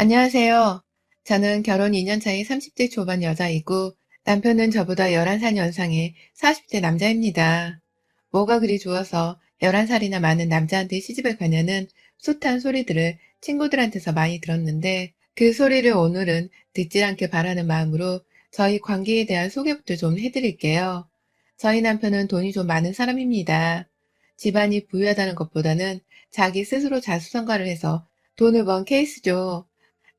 안녕하세요. 저는 결혼 2년 차의 30대 초반 여자이고 남편은 저보다 11살 연상의 40대 남자입니다. 뭐가 그리 좋아서 11살이나 많은 남자한테 시집을 가냐는 숱한 소리들을 친구들한테서 많이 들었는데 그 소리를 오늘은 듣질 않길 바라는 마음으로 저희 관계에 대한 소개부터 좀 해드릴게요. 저희 남편은 돈이 좀 많은 사람입니다. 집안이 부유하다는 것보다는 자기 스스로 자수성가를 해서 돈을 번 케이스죠.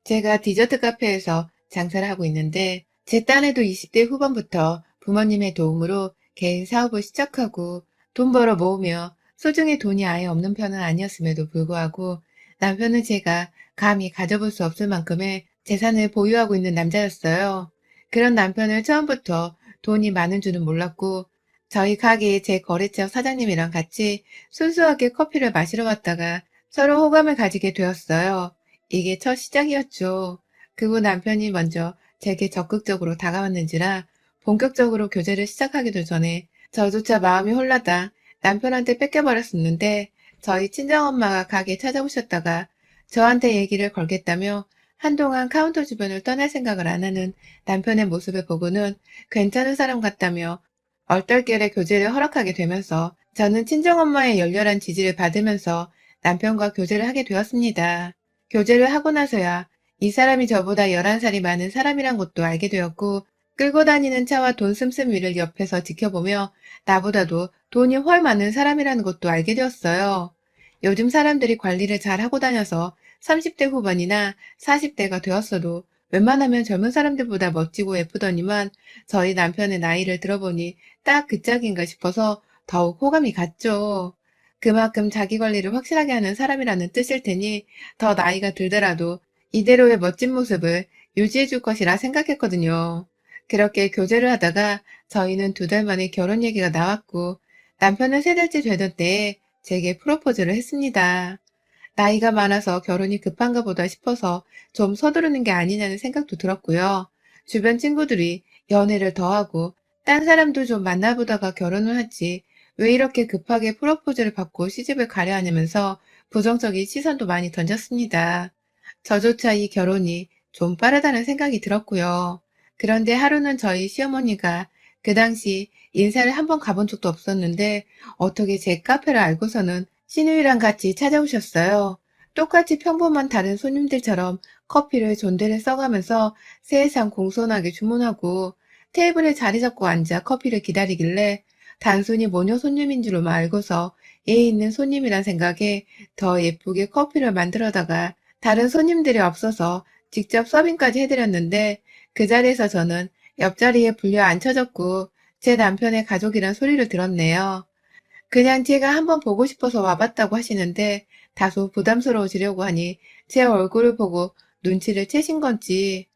제가 디저트 카페에서 장사를 하고 있는데 제 딴에도 20대 후반부터 부모님의 도움으로 개인 사업을 시작하고 돈 벌어 모으며 소중히 돈이 아예 없는 편은 아니었음에도 불구하고 남편은 제가 감히 가져볼 수 없을 만큼의 재산을 보유하고 있는 남자였어요. 그런 남편을 처음부터 돈이 많은 줄은 몰랐고 저희 가게의 제 거래처 사장님이랑 같이 순수하게 커피를 마시러 갔다가 서로 호감을 가지게 되었어요. 이게 첫 시작이었죠. 그후 남편이 먼저 제게 적극적으로 다가왔는지라 본격적으로 교제를 시작하기도 전에 저조차 마음이 홀라다 남편한테 뺏겨버렸었는데 저희 친정엄마가 가게 찾아오셨다가 저한테 얘기를 걸겠다며 한동안 카운터 주변을 떠날 생각을 안 하는 남편의 모습을 보고는 괜찮은 사람 같다며 얼떨결에 교제를 허락하게 되면서 저는 친정엄마의 열렬한 지지를 받으면서 남편과 교제를 하게 되었습니다. 교제를 하고 나서야 이 사람이 저보다 11살이 많은 사람이란 것도 알게 되었고 끌고 다니는 차와 돈 씀씀 위를 옆에서 지켜보며 나보다도 돈이 훨 많은 사람이라는 것도 알게 되었어요. 요즘 사람들이 관리를 잘 하고 다녀서 30대 후반이나 40대가 되었어도 웬만하면 젊은 사람들보다 멋지고 예쁘더니만 저희 남편의 나이를 들어보니 딱 그 짝인가 싶어서 더욱 호감이 갔죠. 그만큼 자기 관리를 확실하게 하는 사람이라는 뜻일 테니 더 나이가 들더라도 이대로의 멋진 모습을 유지해 줄 것이라 생각했거든요. 그렇게 교제를 하다가 저희는 두 달 만에 결혼 얘기가 나왔고 남편은 세 달째 되던 때에 제게 프로포즈를 했습니다. 나이가 많아서 결혼이 급한가 보다 싶어서 좀 서두르는 게 아니냐는 생각도 들었고요. 주변 친구들이 연애를 더 하고 딴 사람도 좀 만나보다가 결혼을 하지 왜 이렇게 급하게 프로포즈를 받고 시집을 가려 하냐면서 부정적인 시선도 많이 던졌습니다. 저조차 이 결혼이 좀 빠르다는 생각이 들었고요. 그런데 하루는 저희 시어머니가 그 당시 인사를 한 번 가본 적도 없었는데 어떻게 제 카페를 알고서는 신우이랑 같이 찾아오셨어요. 똑같이 평범한 다른 손님들처럼 커피를 존대를 써가면서 세상 공손하게 주문하고 테이블에 자리 잡고 앉아 커피를 기다리길래 단순히 모녀 손님인 줄로만 알고서 예의 있는 손님이란 생각에 더 예쁘게 커피를 만들어다가 다른 손님들이 없어서 직접 서빙까지 해드렸는데 그 자리에서 저는 옆자리에 불려 앉혀졌고 제 남편의 가족이란 소리를 들었네요. 그냥 제가 한번 보고 싶어서 와봤다고 하시는데 다소 부담스러워지려고 하니 제 얼굴을 보고 눈치를 채신 건지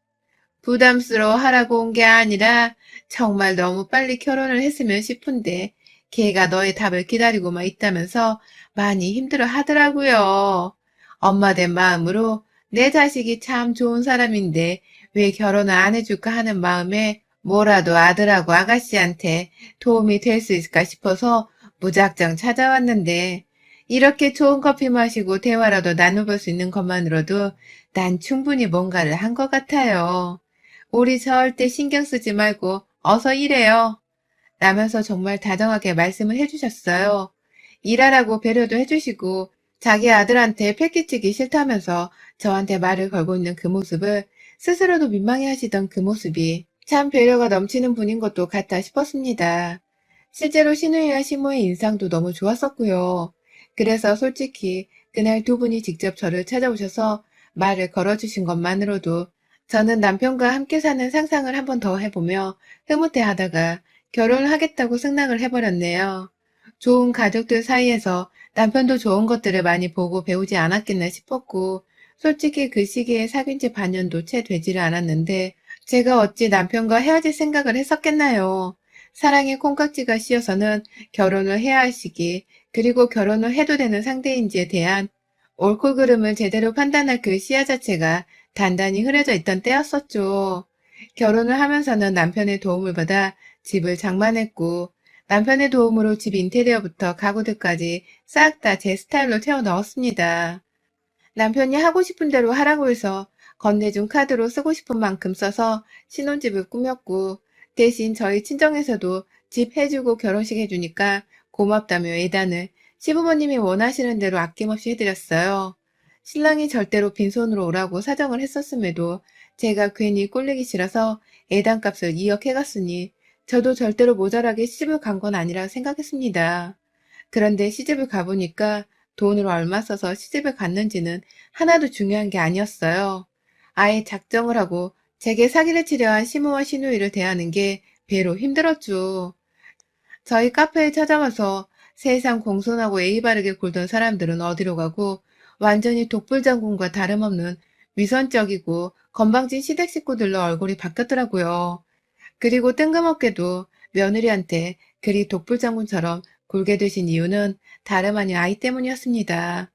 부담스러워 하라고 온 게 아니라 정말 너무 빨리 결혼을 했으면 싶은데 걔가 너의 답을 기다리고만 있다면서 많이 힘들어 하더라고요. 엄마 된 마음으로 내 자식이 참 좋은 사람인데 왜 결혼을 안 해줄까 하는 마음에 뭐라도 아들하고 아가씨한테 도움이 될 수 있을까 싶어서 무작정 찾아왔는데 이렇게 좋은 커피 마시고 대화라도 나눠볼 수 있는 것만으로도 난 충분히 뭔가를 한 것 같아요. 우리 절대 신경 쓰지 말고 어서 일해요. 라면서 정말 다정하게 말씀을 해주셨어요. 일하라고 배려도 해주시고 자기 아들한테 패기치기 싫다면서 저한테 말을 걸고 있는 그 모습을 스스로도 민망해 하시던 그 모습이 참 배려가 넘치는 분인 것도 같다 싶었습니다. 실제로 신우이와 시모의 인상도 너무 좋았었고요. 그래서 솔직히 그날 두 분이 직접 저를 찾아오셔서 말을 걸어주신 것만으로도 저는 남편과 함께 사는 상상을 한 번 더 해보며 흐뭇해 하다가 결혼을 하겠다고 승낙을 해버렸네요. 좋은 가족들 사이에서 남편도 좋은 것들을 많이 보고 배우지 않았겠나 싶었고 솔직히 그 시기에 사귄 지 반년도 채 되지를 않았는데 제가 어찌 남편과 헤어질 생각을 했었겠나요. 사랑의 콩깍지가 씌어서는 결혼을 해야 할 시기 그리고 결혼을 해도 되는 상대인지에 대한 옳고 그름을 제대로 판단할 그 시야 자체가 단단히 흐려져 있던 때였었죠. 결혼을 하면서는 남편의 도움을 받아 집을 장만했고 남편의 도움으로 집 인테리어부터 가구들까지 싹 다 제 스타일로 채워 넣었습니다. 남편이 하고 싶은 대로 하라고 해서 건네준 카드로 쓰고 싶은 만큼 써서 신혼집을 꾸몄고 대신 저희 친정에서도 집 해주고 결혼식 해주니까 고맙다며 예단을 시부모님이 원하시는 대로 아낌없이 해드렸어요. 신랑이 절대로 빈손으로 오라고 사정을 했었음에도 제가 괜히 꼴리기 싫어서 예단값을 2억 해갔으니 저도 절대로 모자라게 시집을 간 건 아니라 생각했습니다. 그런데 시집을 가보니까 돈을 얼마 써서 시집을 갔는지는 하나도 중요한 게 아니었어요. 아예 작정을 하고 제게 사기를 치려 한 시모와 시누이를 대하는 게 배로 힘들었죠. 저희 카페에 찾아와서 세상 공손하고 예의 바르게 굴던 사람들은 어디로 가고 완전히 독불 장군과 다름없는 위선적이고 건방진 시댁 식구들로 얼굴이 바뀌었더라고요. 그리고 뜬금없게도 며느리한테 그리 독불 장군처럼 굴게 되신 이유는 다름 아닌 아이 때문이었습니다.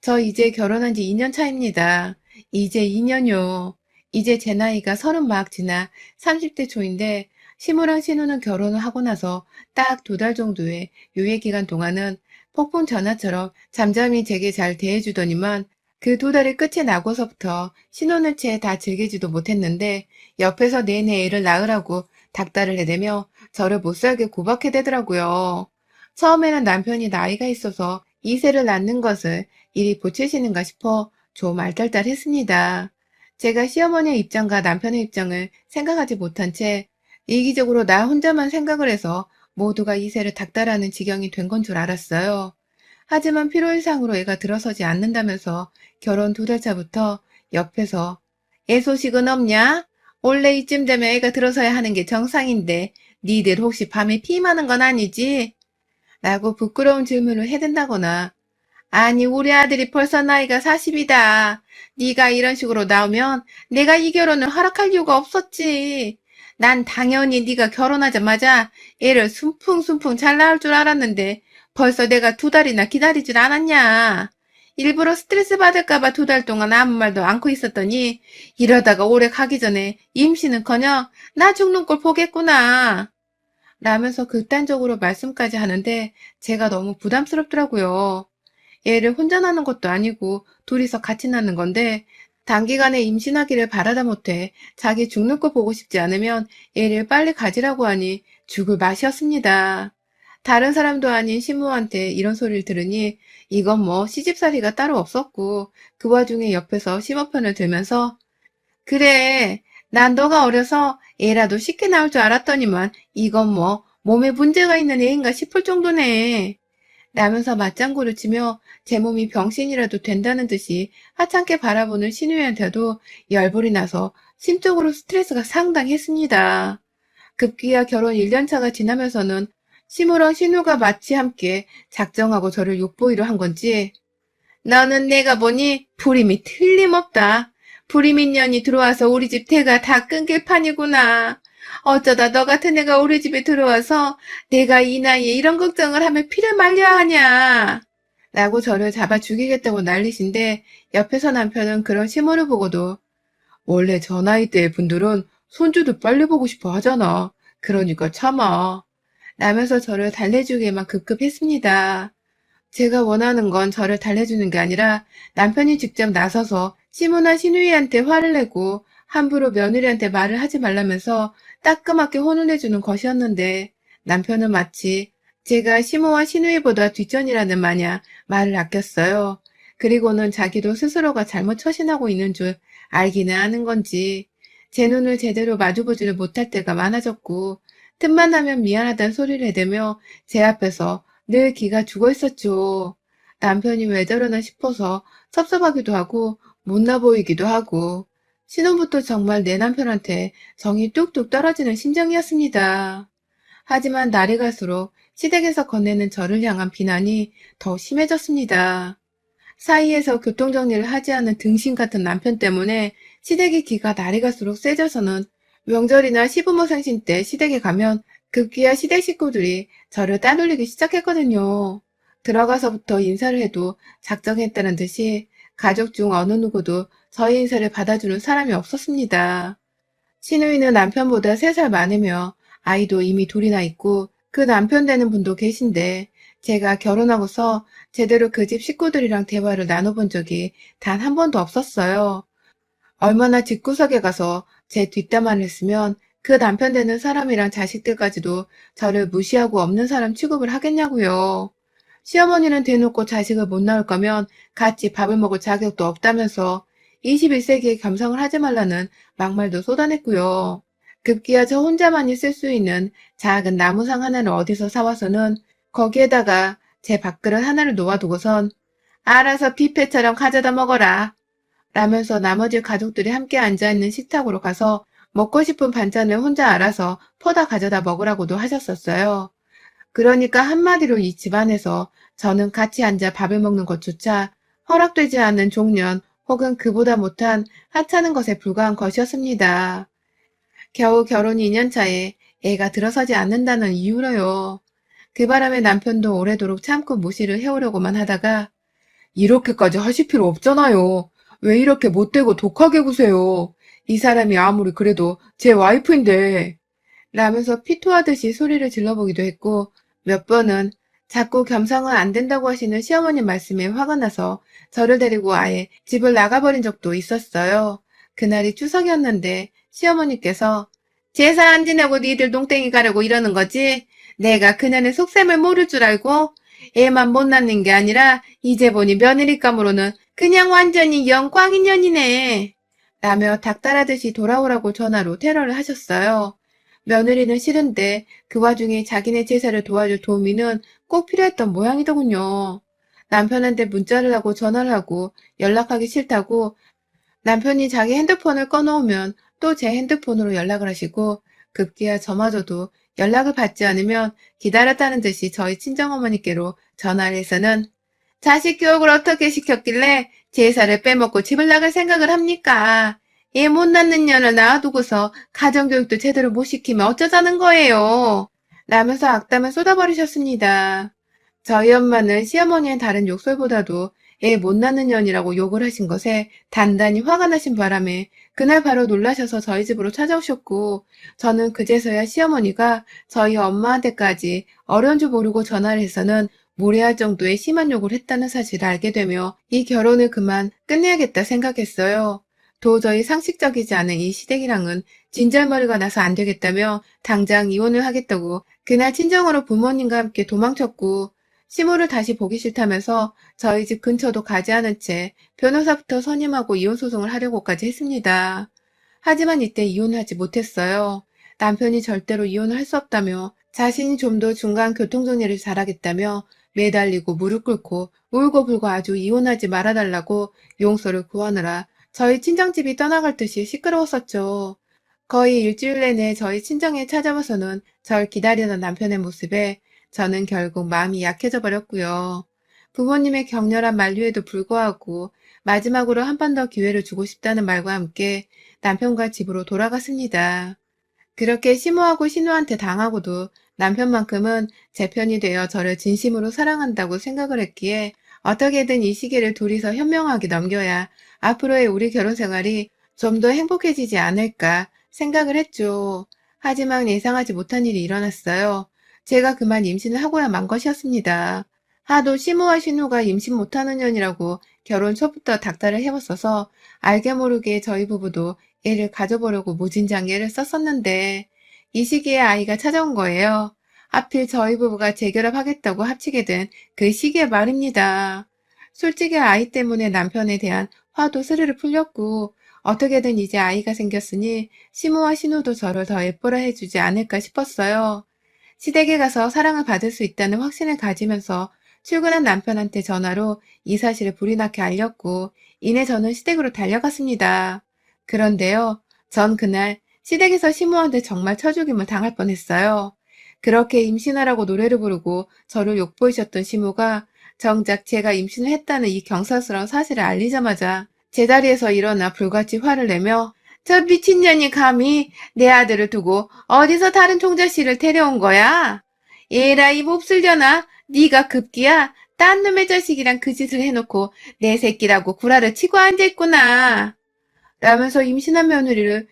저 이제 결혼한 지 2년 차입니다. 이제 2년요. 이제 제 나이가 서른 막 지나 30대 초인데 시무랑 신우는 결혼을 하고 나서 딱 두 달 정도의 유예 기간 동안은 폭풍 전화처럼 잠잠히 제게 잘 대해주더니만 그 두 달이 끝이 나고서부터 신혼을 채 다 즐기지도 못했는데 옆에서 내내 애를 낳으라고 닥달을 해대며 저를 못살게 구박해대더라고요. 처음에는 남편이 나이가 있어서 이세를 낳는 것을 이리 보채시는가 싶어 좀 알딸딸했습니다. 제가 시어머니의 입장과 남편의 입장을 생각하지 못한 채 이기적으로 나 혼자만 생각을 해서 모두가 이세를 닥달하는 지경이 된 건 줄 알았어요. 하지만 필요이상으로 애가 들어서지 않는다면서 결혼 두 달 차부터 옆에서 애 소식은 없냐? 원래 이쯤 되면 애가 들어서야 하는 게 정상인데 니들 혹시 밤에 피임하는 건 아니지? 라고 부끄러운 질문을 해댄다거나 아니 우리 아들이 벌써 나이가 40이다. 네가 이런 식으로 나오면 내가 이 결혼을 허락할 이유가 없었지. 난 당연히 네가 결혼하자마자 애를 순풍순풍 잘 낳을 줄 알았는데 벌써 내가 두 달이나 기다리질 않았냐. 일부러 스트레스 받을까봐 두 달 동안 아무 말도 않고 있었더니 이러다가 올해 가기 전에 임신은커녕 나 죽는 꼴 보겠구나. 라면서 극단적으로 말씀까지 하는데 제가 너무 부담스럽더라고요. 애를 혼자 낳는 것도 아니고 둘이서 같이 낳는 건데 단기간에 임신하기를 바라다 못해 자기 죽는 거 보고 싶지 않으면 애를 빨리 가지라고 하니 죽을 맛이었습니다. 다른 사람도 아닌 시모한테 이런 소리를 들으니 이건 뭐 시집살이가 따로 없었고 그 와중에 옆에서 심어편을 들면서 그래 난 너가 어려서 애라도 쉽게 나올 줄 알았더니만 이건 뭐 몸에 문제가 있는 애인가 싶을 정도네. 라면서 맞장구를 치며 제 몸이 병신이라도 된다는 듯이 하찮게 바라보는 신우이한테도 열불이 나서 심적으로 스트레스가 상당했습니다. 급기야 결혼 1년차가 지나면서는 시무랑 신우가 마치 함께 작정하고 저를 욕보이려 한 건지 너는 내가 보니 불임이 틀림없다. 불임인 년이 들어와서 우리 집 대가 다 끊길 판이구나. 어쩌다 너 같은 애가 우리 집에 들어와서 내가 이 나이에 이런 걱정을 하면 피를 말려야 하냐. 라고 저를 잡아 죽이겠다고 난리신데 옆에서 남편은 그런 시모를 보고도 원래 저 나이 대 분들은 손주도 빨리 보고 싶어 하잖아. 그러니까 참아. 라면서 저를 달래주기에만 급급했습니다. 제가 원하는 건 저를 달래주는 게 아니라 남편이 직접 나서서 시모나 시누이한테 화를 내고 함부로 며느리한테 말을 하지 말라면서 따끔하게 혼을내주는 것이었는데 남편은 마치 제가 시모와 시누이보다 뒷전이라는 마냥 말을 아꼈어요. 그리고는 자기도 스스로가 잘못 처신하고 있는 줄 알기는 아는 건지 제 눈을 제대로 마주보지를 못할 때가 많아졌고 틈만 나면 미안하다는 소리를 해대며 제 앞에서 늘 기가 죽어 있었죠. 남편이 왜 저러나 싶어서 섭섭하기도 하고 못나 보이기도 하고 신혼부터 정말 내 남편한테 정이 뚝뚝 떨어지는 심정이었습니다. 하지만 날이 갈수록 시댁에서 건네는 저를 향한 비난이 더 심해졌습니다. 사이에서 교통정리를 하지 않는 등신 같은 남편 때문에 시댁의 기가 날이 갈수록 세져서는 명절이나 시부모 생신 때 시댁에 가면 급기야 시댁 식구들이 저를 따돌리기 시작했거든요. 들어가서부터 인사를 해도 작정했다는 듯이 가족 중 어느 누구도 저희 인사를 받아주는 사람이 없었습니다. 신우이는 남편보다 3살 많으며 아이도 이미 둘이나 있고 그 남편 되는 분도 계신데 제가 결혼하고서 제대로 그 집 식구들이랑 대화를 나눠본 적이 단 한 번도 없었어요. 얼마나 집구석에 가서 제 뒷담화를 했으면 그 남편 되는 사람이랑 자식들까지도 저를 무시하고 없는 사람 취급을 하겠냐고요. 시어머니는 대놓고 자식을 못 낳을 거면 같이 밥을 먹을 자격도 없다면서 21세기에 겸상을 하지 말라는 막말도 쏟아냈고요. 급기야 저 혼자만이 쓸 수 있는 작은 나무상 하나를 어디서 사와서는 거기에다가 제 밥그릇 하나를 놓아두고선 알아서 뷔페처럼 가져다 먹어라. 라면서 나머지 가족들이 함께 앉아있는 식탁으로 가서 먹고 싶은 반찬을 혼자 알아서 퍼다 가져다 먹으라고도 하셨었어요. 그러니까 한마디로 이 집안에서 저는 같이 앉아 밥을 먹는 것조차 허락되지 않는 종년 혹은 그보다 못한 하찮은 것에 불과한 것이었습니다. 겨우 결혼 2년 차에 애가 들어서지 않는다는 이유로요. 그 바람에 남편도 오래도록 참고 무시를 해오려고만 하다가 이렇게까지 하실 필요 없잖아요. 왜 이렇게 못되고 독하게 구세요. 이 사람이 아무리 그래도 제 와이프인데. 라면서 피토하듯이 소리를 질러보기도 했고 몇 번은 자꾸 겸상은 안 된다고 하시는 시어머님 말씀에 화가 나서 저를 데리고 아예 집을 나가버린 적도 있었어요. 그날이 추석이었는데 시어머니께서 제사 안 지내고 니들 농땡이 가려고 이러는 거지? 내가 그년의 속셈을 모를 줄 알고 애만 못 낳는 게 아니라 이제 보니 며느리감으로는 그냥 완전히 영광인년이네. 라며 닭달하듯이 돌아오라고 전화로 테러를 하셨어요. 며느리는 싫은데 그 와중에 자기네 제사를 도와줄 도우미는 꼭 필요했던 모양이더군요. 남편한테 문자를 하고 전화를 하고 연락하기 싫다고 남편이 자기 핸드폰을 꺼놓으면 또 제 핸드폰으로 연락을 하시고 급기야 저마저도 연락을 받지 않으면 기다렸다는 듯이 저희 친정어머니께로 전화를 해서는 자식 교육을 어떻게 시켰길래 제사를 빼먹고 집을 나갈 생각을 합니까? 애 못 낳는 년을 낳아두고서 가정교육도 제대로 못 시키면 어쩌자는 거예요. 라면서 악담을 쏟아버리셨습니다. 저희 엄마는 시어머니의 다른 욕설보다도 애 못 낳는 년이라고 욕을 하신 것에 단단히 화가 나신 바람에 그날 바로 놀라셔서 저희 집으로 찾아오셨고 저는 그제서야 시어머니가 저희 엄마한테까지 어려운 줄 모르고 전화를 해서는 무례할 정도의 심한 욕을 했다는 사실을 알게 되며 이 결혼을 그만 끝내야겠다 생각했어요. 도저히 상식적이지 않은 이 시댁이랑은 진절머리가 나서 안 되겠다며 당장 이혼을 하겠다고 그날 친정으로 부모님과 함께 도망쳤고 시모를 다시 보기 싫다면서 저희 집 근처도 가지 않은 채 변호사부터 선임하고 이혼 소송을 하려고까지 했습니다. 하지만 이때 이혼을 하지 못했어요. 남편이 절대로 이혼을 할 수 없다며 자신이 좀 더 중간 교통정리를 잘하겠다며 매달리고 무릎 꿇고 울고불고 아주 이혼하지 말아달라고 용서를 구하느라 저희 친정집이 떠나갈 듯이 시끄러웠었죠. 거의 일주일 내내 저희 친정에 찾아와서는 절 기다리던 남편의 모습에 저는 결국 마음이 약해져 버렸고요. 부모님의 격렬한 만류에도 불구하고 마지막으로 한 번 더 기회를 주고 싶다는 말과 함께 남편과 집으로 돌아갔습니다. 그렇게 시모하고 신우한테 당하고도 남편만큼은 제 편이 되어 저를 진심으로 사랑한다고 생각을 했기에 어떻게든 이 시기를 둘이서 현명하게 넘겨야 앞으로의 우리 결혼 생활이 좀 더 행복해지지 않을까 생각을 했죠. 하지만 예상하지 못한 일이 일어났어요. 제가 그만 임신을 하고야 만 것이었습니다. 하도 시모와 신우가 임신 못하는 년이라고 결혼 초부터 닥달을 해왔어서 알게 모르게 저희 부부도 애를 가져보려고 무진장 애를 썼었는데 이 시기에 아이가 찾아온 거예요. 하필 저희 부부가 재결합하겠다고 합치게 된 그 시기에 말입니다. 솔직히 아이 때문에 남편에 대한 화도 스르르 풀렸고 어떻게든 이제 아이가 생겼으니 시모와 신우도 저를 더 예뻐라 해주지 않을까 싶었어요. 시댁에 가서 사랑을 받을 수 있다는 확신을 가지면서 출근한 남편한테 전화로 이 사실을 불이 나게 알렸고 이내 저는 시댁으로 달려갔습니다. 그런데요, 전 그날 시댁에서 시모한테 정말 쳐죽임을 당할 뻔했어요. 그렇게 임신하라고 노래를 부르고 저를 욕보이셨던 시모가 정작 제가 임신을 했다는 이 경사스러운 사실을 알리자마자 제자리에서 일어나 불같이 화를 내며 저 미친년이 감히 내 아들을 두고 어디서 다른 총자씨를 데려온 거야? 얘라 이 몹쓸려나 네가 급기야 딴 놈의 자식이랑 그 짓을 해놓고 내 새끼라고 구라를 치고 앉아있구나. 라면서 임신한 며느리를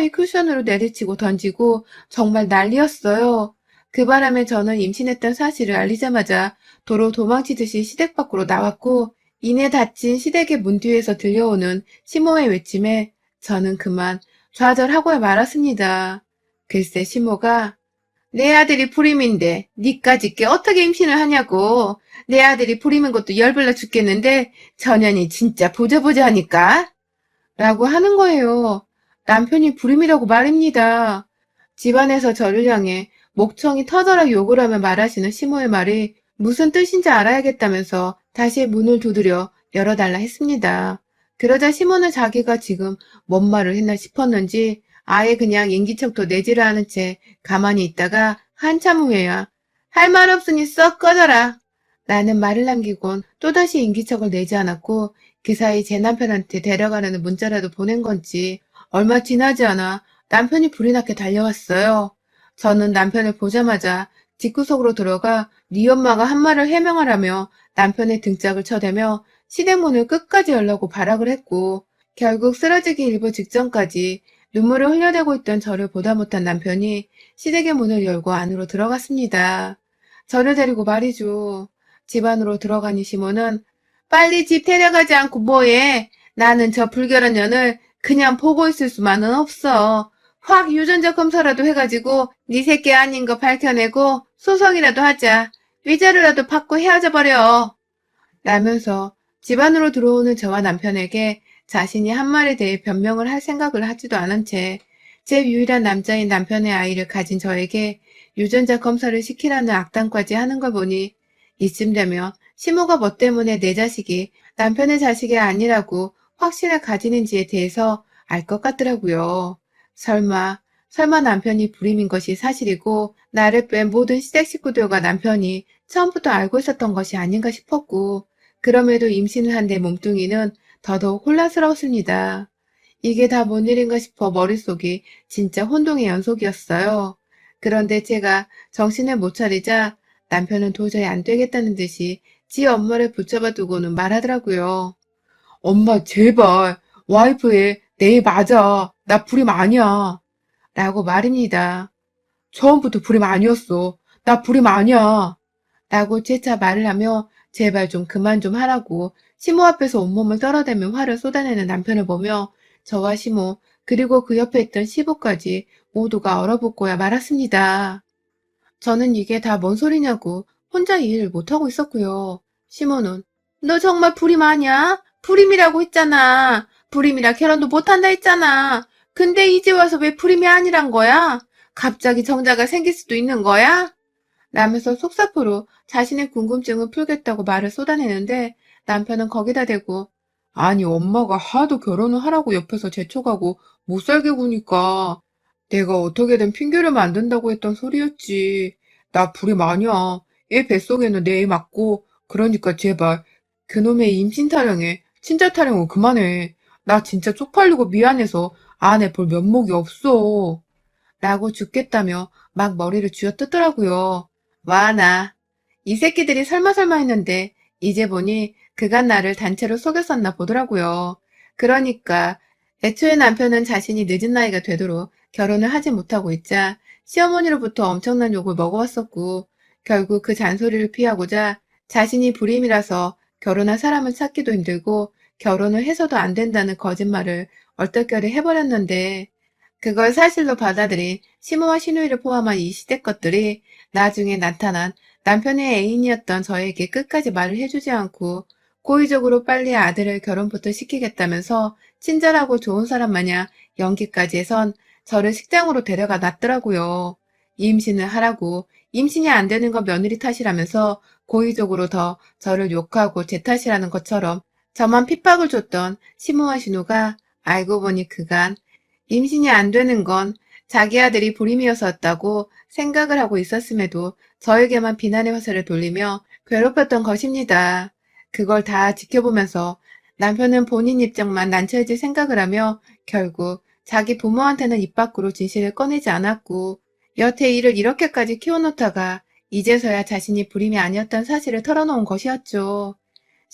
위 쿠션으로 내리치고 던지고 정말 난리였어요. 그 바람에 저는 임신했던 사실을 알리자마자 도로 도망치듯이 시댁 밖으로 나왔고 이내 닫힌 시댁의 문 뒤에서 들려오는 시모의 외침에 저는 그만 좌절하고야 말았습니다. 글쎄 시모가 내 아들이 불임인데 니까짓 게 어떻게 임신을 하냐고. 내 아들이 불임인 것도 열불나 죽겠는데 전현이 진짜 보자보자 하니까. 라고 하는 거예요. 남편이 불임이라고 말입니다. 집안에서 저를 향해 목청이 터져라 욕을 하며 말하시는 시모의 말이 무슨 뜻인지 알아야겠다면서 다시 문을 두드려 열어달라 했습니다. 그러자 시모는 자기가 지금 뭔 말을 했나 싶었는지 아예 그냥 인기척도 내지를 않은 채 가만히 있다가 한참 후에야 할 말 없으니 썩 꺼져라. 라는 말을 남기곤 또다시 인기척을 내지 않았고 그 사이 제 남편한테 데려가라는 문자라도 보낸 건지 얼마 지나지 않아 남편이 불이 나게 달려왔어요. 저는 남편을 보자마자 집구석으로 들어가 네 엄마가 한 말을 해명하라며 남편의 등짝을 쳐대며 시대문을 끝까지 열라고 발악을 했고 결국 쓰러지기 일보 직전까지 눈물을 흘려대고 있던 저를 보다 못한 남편이 시댁의 문을 열고 안으로 들어갔습니다. 저를 데리고 말이죠. 집 안으로 들어가니 시모는 빨리 집 데려가지 않고 뭐해. 나는 저 불결한 년을 그냥 보고 있을 수만은 없어. 확 유전자 검사라도 해가지고 네 새끼 아닌 거 밝혀내고 소송이라도 하자. 위자료라도 받고 헤어져 버려. 라면서 집 안으로 들어오는 저와 남편에게 자신이 한 말에 대해 변명을 할 생각을 하지도 않은 채 제 유일한 남자인 남편의 아이를 가진 저에게 유전자 검사를 시키라는 악담까지 하는 걸 보니 이쯤 되면 시모가 뭐 때문에 내 자식이 남편의 자식이 아니라고 확신을 가지는지에 대해서 알 것 같더라고요. 설마, 설마 남편이 불임인 것이 사실이고 나를 뺀 모든 시댁 식구들과 남편이 처음부터 알고 있었던 것이 아닌가 싶었고 그럼에도 임신을 한 내 몸뚱이는 더더욱 혼란스러웠습니다. 이게 다 뭔 일인가 싶어 머릿속이 진짜 혼동의 연속이었어요. 그런데 제가 정신을 못 차리자 남편은 도저히 안 되겠다는 듯이 지 엄마를 붙잡아 두고는 말하더라고요. 엄마 제발 와이프의 내 맞아. 나 불임 아니야. 라고 말입니다. 처음부터 불임 아니었어. 나 불임 아니야. 라고 재차 말을 하며 제발 좀 그만 좀 하라고 시모 앞에서 온몸을 떨어대며 화를 쏟아내는 남편을 보며 저와 시모 그리고 그 옆에 있던 시부까지 모두가 얼어붙고야 말았습니다. 저는 이게 다 뭔 소리냐고 혼자 이해를 못하고 있었고요. 시모는 너 정말 불임 아니야? 불임이라고 했잖아. 불임이라 결혼도 못한다 했잖아. 근데 이제 와서 왜 불임이 아니란 거야? 갑자기 정자가 생길 수도 있는 거야? 라면서 속사포로 자신의 궁금증을 풀겠다고 말을 쏟아내는데 남편은 거기다 대고 아니 엄마가 하도 결혼을 하라고 옆에서 재촉하고 못 살게 구니까 내가 어떻게든 핑계를 만든다고 했던 소리였지. 나 불임 아니야. 얘 뱃속에는 내 애 맞고 그러니까 제발 그놈의 임신 타령에 친자 타령은 그만해. 나 진짜 쪽팔리고 미안해서 안에 볼 면목이 없어. 라고 죽겠다며 막 머리를 쥐어 뜯더라고요. 와, 나. 이 새끼들이 설마설마 했는데 이제 보니 그간 나를 단체로 속였었나 보더라고요. 그러니까 애초에 남편은 자신이 늦은 나이가 되도록 결혼을 하지 못하고 있자 시어머니로부터 엄청난 욕을 먹어왔었고 결국 그 잔소리를 피하고자 자신이 불임이라서 결혼할 사람을 찾기도 힘들고 결혼을 해서도 안 된다는 거짓말을 얼떨결에 해버렸는데 그걸 사실로 받아들인 시모와 시누이를 포함한 이 시댁 것들이 나중에 나타난 남편의 애인이었던 저에게 끝까지 말을 해주지 않고 고의적으로 빨리 아들을 결혼부터 시키겠다면서 친절하고 좋은 사람 마냥 연기까지 해선 저를 식장으로 데려가 놨더라고요. 임신을 하라고 임신이 안 되는 건 며느리 탓이라면서 고의적으로 더 저를 욕하고 제 탓이라는 것처럼 저만 핍박을 줬던 시모와 신우가 알고 보니 그간 임신이 안 되는 건 자기 아들이 불임이어서였다고 생각을 하고 있었음에도 저에게만 비난의 화살을 돌리며 괴롭혔던 것입니다. 그걸 다 지켜보면서 남편은 본인 입장만 난처해질 생각을 하며 결국 자기 부모한테는 입 밖으로 진실을 꺼내지 않았고 여태 이를 이렇게까지 키워놓다가 이제서야 자신이 불임이 아니었던 사실을 털어놓은 것이었죠.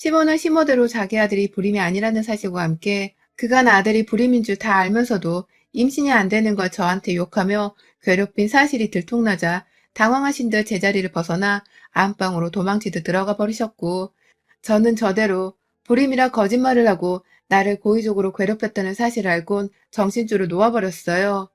시모는 시모대로 자기 아들이 불임이 아니라는 사실과 함께 그간 아들이 불임인 줄 다 알면서도 임신이 안 되는 걸 저한테 욕하며 괴롭힌 사실이 들통나자 당황하신 듯 제자리를 벗어나 안방으로 도망치듯 들어가 버리셨고 저는 저대로 불임이라 거짓말을 하고 나를 고의적으로 괴롭혔다는 사실을 알곤 정신줄을 놓아버렸어요.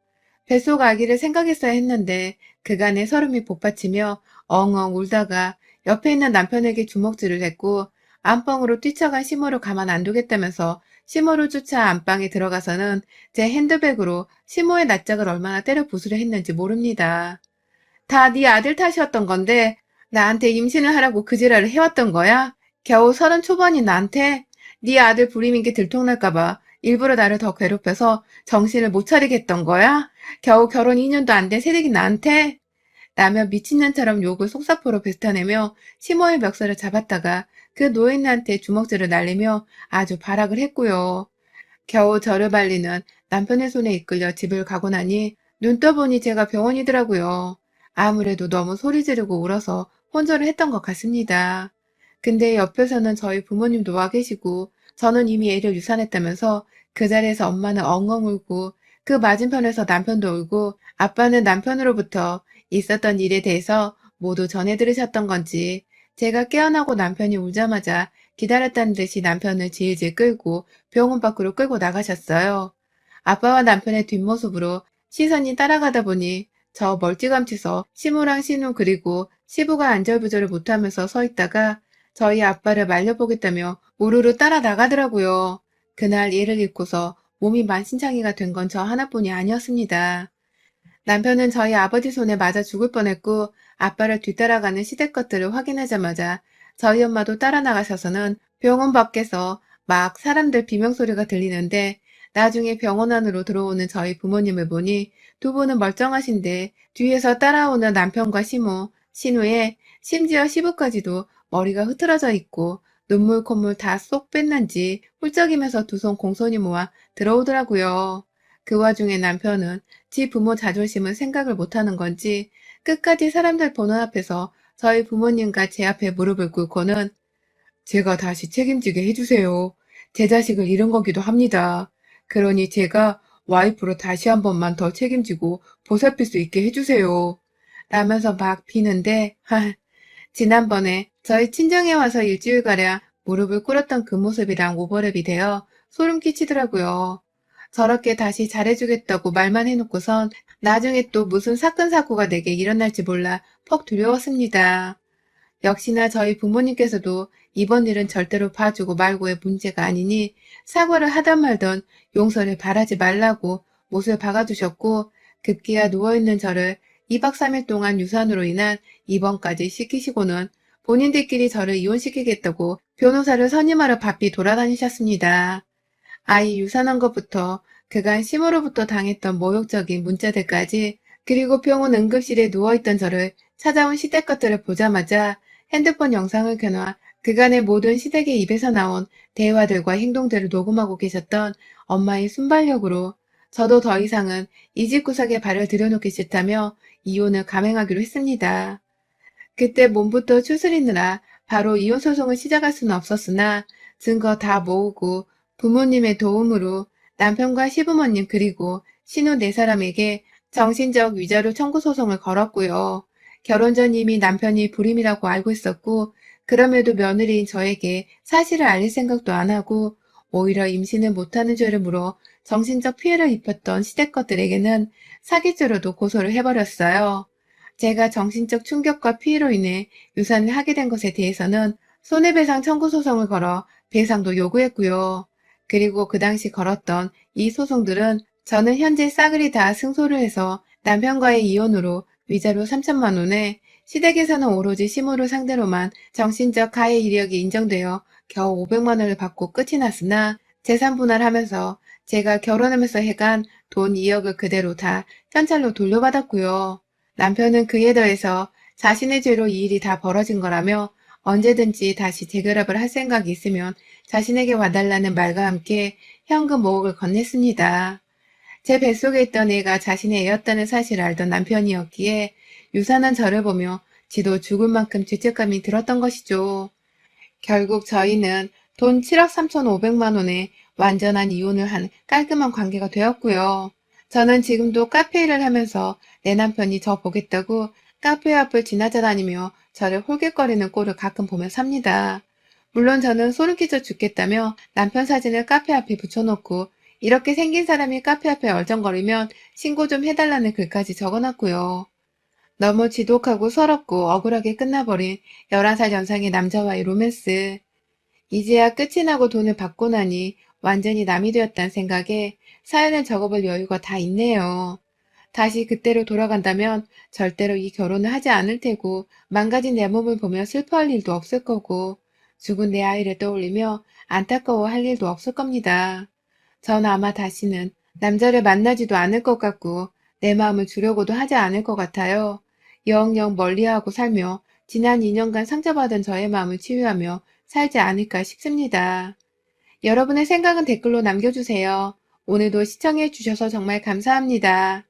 뱃속 아기를 생각했어야 했는데 그간의 서름이 복받치며 엉엉 울다가 옆에 있는 남편에게 주먹질을 했고 안방으로 뛰쳐간 시모를 가만 안 두겠다면서 시모를 쫓아 안방에 들어가서는 제 핸드백으로 시모의 낯짝을 얼마나 때려 부수려 했는지 모릅니다. 다 네 아들 탓이었던 건데 나한테 임신을 하라고 그 지랄을 해왔던 거야? 겨우 서른 초반인 나한테 네 아들 불임인 게 들통날까봐 일부러 나를 더 괴롭혀서 정신을 못 차리게 했던 거야? 겨우 결혼 2년도 안 된 새내기 나한테? 라며 미친년처럼 욕을 속사포로 뱉어내며 시모의 멱살을 잡았다가 그 노인네한테 주먹질을 날리며 아주 발악을 했고요. 겨우 저를 발리는 남편의 손에 이끌려 집을 가고 나니 눈 떠보니 제가 병원이더라고요. 아무래도 너무 소리 지르고 울어서 혼절을 했던 것 같습니다. 근데 옆에서는 저희 부모님도 와 계시고 저는 이미 애를 유산했다면서 그 자리에서 엄마는 엉엉 울고 그 맞은편에서 남편도 울고 아빠는 남편으로부터 있었던 일에 대해서 모두 전해 들으셨던 건지 제가 깨어나고 남편이 울자마자 기다렸다는 듯이 남편을 질질 끌고 병원 밖으로 끌고 나가셨어요. 아빠와 남편의 뒷모습으로 시선이 따라가다 보니 저 멀찌감치서 시무랑 신우 그리고 시부가 안절부절을 못하면서 서 있다가 저희 아빠를 말려보겠다며 우르르 따라 나가더라고요. 그날 얘를 잃고서 몸이 만신창이가 된 건 저 하나뿐이 아니었습니다. 남편은 저희 아버지 손에 맞아 죽을 뻔했고 아빠를 뒤따라가는 시댁 것들을 확인하자마자 저희 엄마도 따라 나가셔서는 병원 밖에서 막 사람들 비명소리가 들리는데 나중에 병원 안으로 들어오는 저희 부모님을 보니 두 분은 멀쩡하신데 뒤에서 따라오는 남편과 시모, 신우에 심지어 시부까지도 머리가 흐트러져 있고 눈물 콧물 다 쏙 뺐는지 훌쩍이면서 두 손 공손히 모아 들어오더라고요. 그 와중에 남편은 지 부모 자존심은 생각을 못하는 건지 끝까지 사람들 보는 앞에서 저희 부모님과 제 앞에 무릎을 꿇고는 제가 다시 책임지게 해주세요. 제 자식을 잃은 거기도 합니다. 그러니 제가 와이프로 다시 한 번만 더 책임지고 보살필 수 있게 해주세요. 라면서 막 비는데, 하, 지난번에 저희 친정에 와서 일주일가량 무릎을 꿇었던 그 모습이랑 오버랩이 되어 소름 끼치더라고요. 저렇게 다시 잘해주겠다고 말만 해놓고선 나중에 또 무슨 사건 사고가 내게 일어날지 몰라 퍽 두려웠습니다. 역시나 저희 부모님께서도 이번 일은 절대로 봐주고 말고의 문제가 아니니 사과를 하던 말던 용서를 바라지 말라고 못을 박아주셨고 급기야 누워있는 저를 2박 3일 동안 유산으로 인한 입원까지 시키시고는 본인들끼리 저를 이혼시키겠다고 변호사를 선임하러 바삐 돌아다니셨습니다. 아이 유산한 것부터 그간 심으로부터 당했던 모욕적인 문자들까지 그리고 병원 응급실에 누워있던 저를 찾아온 시댁 것들을 보자마자 핸드폰 영상을 켜놔 그간의 모든 시댁의 입에서 나온 대화들과 행동들을 녹음하고 계셨던 엄마의 순발력으로 저도 더 이상은 이 집 구석에 발을 들여놓기 싫다며 이혼을 감행하기로 했습니다. 그때 몸부터 추스리느라 바로 이혼 소송을 시작할 수는 없었으나 증거 다 모으고 부모님의 도움으로 남편과 시부모님 그리고 신우 네 사람에게 정신적 위자료 청구 소송을 걸었고요. 결혼 전 이미 남편이 불임이라고 알고 있었고 그럼에도 며느리인 저에게 사실을 알릴 생각도 안 하고 오히려 임신을 못하는 죄를 물어 정신적 피해를 입혔던 시댁 것들에게는 사기죄로도 고소를 해버렸어요. 제가 정신적 충격과 피해로 인해 유산을 하게 된 것에 대해서는 손해배상 청구 소송을 걸어 배상도 요구했고요. 그리고 그 당시 걸었던 이 소송들은 저는 현재 싸그리 다 승소를 해서 남편과의 이혼으로 위자료 3천만 원에 시댁에서는 오로지 시모를 상대로만 정신적 가해 이력이 인정되어 겨우 500만 원을 받고 끝이 났으나 재산 분할하면서 제가 결혼하면서 해간 돈 2억을 그대로 다 현찰로 돌려받았고요. 남편은 그에 더해서 자신의 죄로 이 일이 다 벌어진 거라며 언제든지 다시 재결합을 할 생각이 있으면 자신에게 와달라는 말과 함께 현금 5억을 건넸습니다. 제 뱃속에 있던 애가 자신의 애였다는 사실을 알던 남편이었기에 유산한 저를 보며 지도 죽을 만큼 죄책감이 들었던 것이죠. 결국 저희는 돈 7억 3천5백만 원에 완전한 이혼을 한 깔끔한 관계가 되었고요. 저는 지금도 카페 일을 하면서 내 남편이 저 보겠다고 카페 앞을 지나쳐 다니며 저를 홀깃거리는 꼴을 가끔 보며 삽니다. 물론 저는 소름 끼쳐 죽겠다며 남편 사진을 카페 앞에 붙여놓고 이렇게 생긴 사람이 카페 앞에 얼쩡거리면 신고 좀 해달라는 글까지 적어놨고요. 너무 지독하고 서럽고 억울하게 끝나버린 11살 연상의 남자와의 로맨스. 이제야 끝이 나고 돈을 받고 나니 완전히 남이 되었다는 생각에 사연을 적어볼 여유가 다 있네요. 다시 그때로 돌아간다면 절대로 이 결혼을 하지 않을 테고 망가진 내 몸을 보며 슬퍼할 일도 없을 거고 죽은 내 아이를 떠올리며 안타까워할 일도 없을 겁니다. 전 아마 다시는 남자를 만나지도 않을 것 같고 내 마음을 주려고도 하지 않을 것 같아요. 영영 멀리하고 살며 지난 2년간 상처받은 저의 마음을 치유하며 살지 않을까 싶습니다. 여러분의 생각은 댓글로 남겨주세요. 오늘도 시청해주셔서 정말 감사합니다.